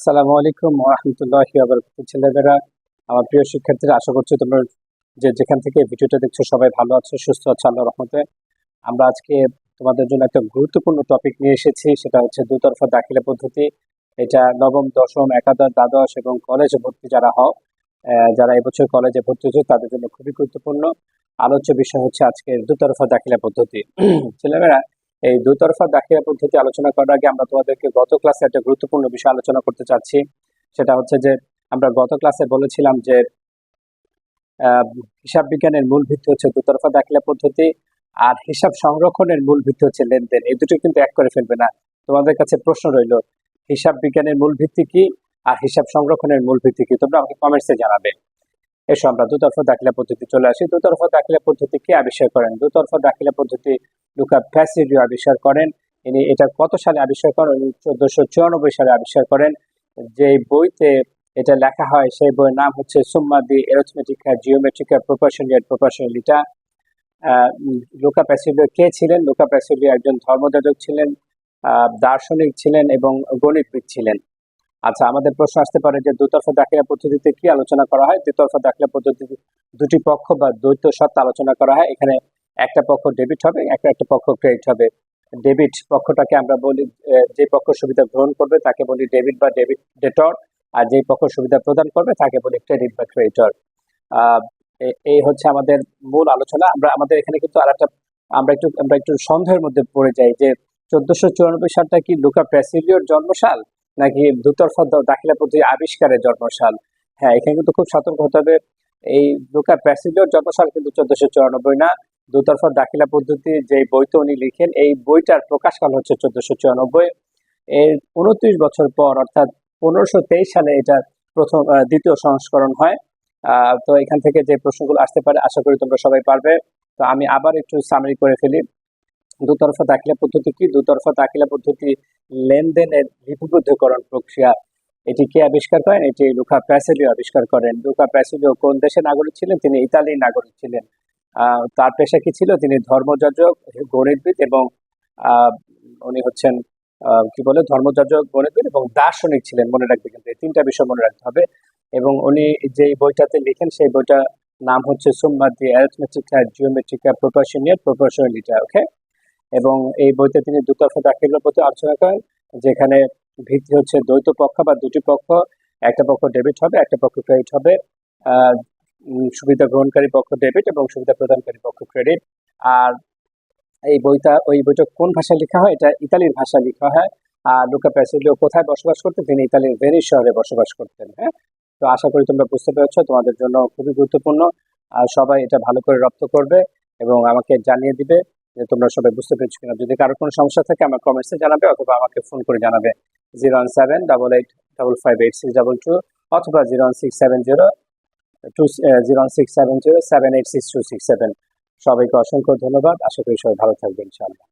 সালামু আলাইকুম রহমতুল্লাহ ছেলেমেয়েরা, আমার প্রিয় শিক্ষার্থীরা, আশা করছি তোমরা যে যেখান থেকে ভিডিওটা দেখছ সবাই ভালো আছো, সুস্থ আছো আল্লাহ রহমতে। আমরা আজকে তোমাদের জন্য একটা গুরুত্বপূর্ণ টপিক নিয়ে এসেছি, সেটা হচ্ছে দুতরফা দাখিলা পদ্ধতি। এটা নবম, দশম, একাদশ, দ্বাদশ এবং কলেজে ভর্তি যারা হও যারা এবছর কলেজে ভর্তি হচ্ছে তাদের জন্য খুবই গুরুত্বপূর্ণ। আলোচ্য বিষয় হচ্ছে আজকের দুতরফা দাখিলা পদ্ধতি। ছেলেমেয়েরা এই দুতরফা দাখিলা পদ্ধতি আলোচনা করার আগে আমরা তোমাদেরকে গত ক্লাসে একটা গুরুত্বপূর্ণ বিষয় আলোচনা করতে চাচ্ছি। সেটা হচ্ছে যে, আমরা গত ক্লাসে বলেছিলাম যে হিসাব বিজ্ঞানের মূল ভিত্তি হচ্ছে দুতরফা দাখিলা পদ্ধতি আর হিসাব সংরক্ষণের মূল ভিত্তি হচ্ছে লেনদেন। এই দুটো কিন্তু এক করে ফেলবে না। তোমাদের কাছে প্রশ্ন রইল, হিসাব বিজ্ঞানের মূল ভিত্তি কি আর হিসাব সংরক্ষণের মূল ভিত্তি কি? তোমরা আমাকে কমেন্টসে জানাবে। এসো, আমরা দুতরফা দাখিলা পদ্ধতি চলে আসি। দুতরফা দাখিলা পদ্ধতি কে আবিষ্কার করেন? দুতরফা দাখিলা পদ্ধতি লুকা ফ্যাসিডিও আবিষ্কার করেন। ইনি এটা কত সালে আবিষ্কার করেন? চোদ্দশো চুরানব্বই সালে আবিষ্কার করেন। যে বইতে এটা লেখা হয়, সেই বইয়ের নাম হচ্ছে সুম্মা দি এরোথমেটিকা জিওমেট্রিকা প্রপার্শনিয়ার প্রপার্শনালিটা লুকা প্যাসিলিও কে ছিলেন? লুকা প্যাসিলিও একজন ধর্মযাজক ছিলেন দার্শনিক ছিলেন এবং গণিতবিদ ছিলেন। আচ্ছা আমাদের প্রশ্ন আসতে পারে যে দুতরফা দাখিলা পদ্ধতিতে কি আলোচনা করা হয়? দুতরফা দাখিলা পদ্ধতিতে দুটি পক্ষ বা দ্বৈত সত্তা আলোচনা করা হয়। এখানে একটা পক্ষ ডেবিট হবে, একটা একটা পক্ষ ক্রেডিট হবে। ডেবিট পক্ষটাকে আমরা বলি যে পক্ষ সুবিধা গ্রহণ করবে তাকে বলি ডেবিট বা ডেবিট ডেটর আর যে পক্ষ সুবিধা প্রদান করবে তাকে বলি ক্রেডিট বা ক্রেডিটর এই হচ্ছে আমাদের মূল আলোচনা। আমরা, আমাদের এখানে কিন্তু আর একটা আমরা একটু আমরা একটু সন্দেহের মধ্যে পড়ে যাই যে চোদ্দশো চুরানব্বই সালটা কি লুকা প্যাসিলিওর জন্মসাল? নাকি দুতরফা দাখিলা পদ্ধতি আবিষ্কারের জন্মসাল? হ্যাঁ এখানে কিন্তু খুব সতর্ক হতে হবে। এই লুকা প্যাসিলিওর জন্মসাল কিন্তু চোদ্দশো চুরানব্বই না। দুতরফা দাখিলা পদ্ধতি যে বইতে উনি লিখেন, এই বইটার প্রকাশকাল হচ্ছে চোদ্দশো চুরানব্বই। এর উনত্রিশ বছর পর, অর্থাৎ পনেরোশো তেইশ সালে এটা প্রথম দ্বিতীয় সংস্করণ হয়। তো এখান থেকে যে প্রশ্নগুলো আসতে পারে, আশা করি তোমরা সবাই পারবে। তো আমি আবার একটু সামারি করে ফেলি। দুতরফা দাখিলা পদ্ধতি কি? দুতরফা দাখিলা পদ্ধতি লেনদেনের লিপিবদ্ধকরণ প্রক্রিয়া। এটি কে আবিষ্কার করেন? এটি লুকা প্যাসেলিও আবিষ্কার করেন। লুকা প্যাসেলিও কোন দেশের নাগরিক ছিলেন? তিনি ইতালির নাগরিক ছিলেন। তার পেশা কি ছিল? তিনি ধর্মযাজক, গণিতবিদ এবং উনি হচ্ছেন কি বলে? ধর্মযাজক, গণিতবিদ এবং দার্শনিক ছিলেন। মনে রাখবে কিন্তু এই তিনটা বিষয় মনে রাখতে হবে। এবং উনি যে বইটাতে লিখেন, সেই বইটা নাম হচ্ছে সুম্মা দি অ্যারিথমেটিকা জিওমেট্রিকা প্রপার্শনিয়ার প্রপার্শনালিটা ওকে? এবং এই বইতে তিনি দুতরফা দাখিলার প্রতি আলোচনা করেন, যেখানে ভিত্তি হচ্ছে দ্বৈত পক্ষ বা দুটি পক্ষ, একটা পক্ষ ডেবিট হবে, একটা পক্ষ ক্রেডিট হবে। সুবিধা গ্রহণকারী পক্ষ ডেবিট এবং সুবিধা প্রদানকারী পক্ষ ক্রেডিট আর এই বইটা, ওই বইটা কোন ভাষায় লেখা হয়? এটা ইতালির ভাষায় লেখা হয়। আর লুকা প্যাসিলিও কোথায় বসবাস করতেন? তিনি ইতালির ভেনিস শহরে বসবাস করতেন হ্যাঁ? তো আশা করি তোমরা বুঝতে পেরেছ, তোমাদের জন্য খুবই গুরুত্বপূর্ণ। আর সবাই এটা ভালো করে রপ্ত করবে এবং আমাকে জানিয়ে দিবে। তোমরা সবাই বুঝতে পেরেছ কিনা। যদি কারও কোনো সমস্যা থাকে, আমার কমেন্টসে জানাবে অথবা আমাকে ফোন করে জানাবে। Zero one seven double eight double five eight six double two অথবা zero one six seven zero two zero one six seven zero seven eight six two six seven সবাইকে অসংখ্য ধন্যবাদ। আশা করি সবাই ভালো থাকবেন, ইনশাআল্লাহ।